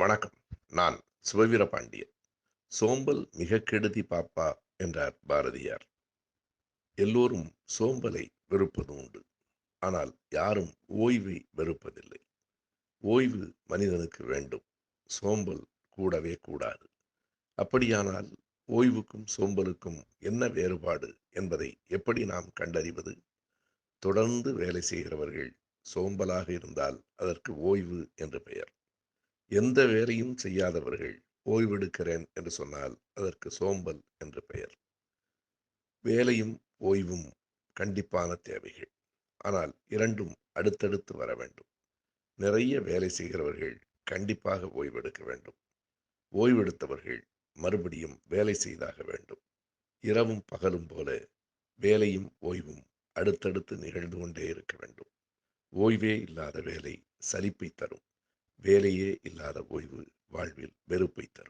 வணக்கம். நான் சிவவீர பாண்டியன் சோம்பல் மிக கெடுதி பாப்பா என்றார் பாரதியார். எல்லோரும் சோம்பலை வெறுப்பது உண்டு. ஆனால் யாரும் ஓய்வை வெறுப்பதில்லை. ஓய்வு மனிதனுக்கு வேண்டும். சோம்பல் கூடவே கூடாது. அப்படியானால் ஓய்வுக்கும் சோம்பலுக்கும் என்ன வேறுபாடு என்பதை எப்படி நாம் கண்டறிவது? தொடர்ந்து வேலை செய்கிறவர்கள் சோம்பலாக இருந்தால் அதற்கு ஓய்வு என்று பெயர். எந்த வேலையும் செய்யாதவர்கள் ஓய்வெடுக்கிறேன் என்று சொன்னால் அதற்கு சோம்பல் என்று பெயர். வேலையும் ஓய்வும் கண்டிப்பான தேவைகள். ஆனால் இரண்டும் அடுத்தடுத்து வர வேண்டும். நிறைய வேலை செய்கிறவர்கள் கண்டிப்பாக ஓய்வெடுக்க வேண்டும். ஓய்வெடுத்தவர்கள் மறுபடியும் வேலை செய்தாக வேண்டும். இரவும் பகலும் போல வேலையும் ஓய்வும் அடுத்தடுத்து நிகழ்ந்து கொண்டே இருக்க வேண்டும். ஓய்வே இல்லாத வேலை சலிப்பை தரும். வேலையே இல்லாத ஓய்வு வாழ்வில் வெறுப்பை தரும்.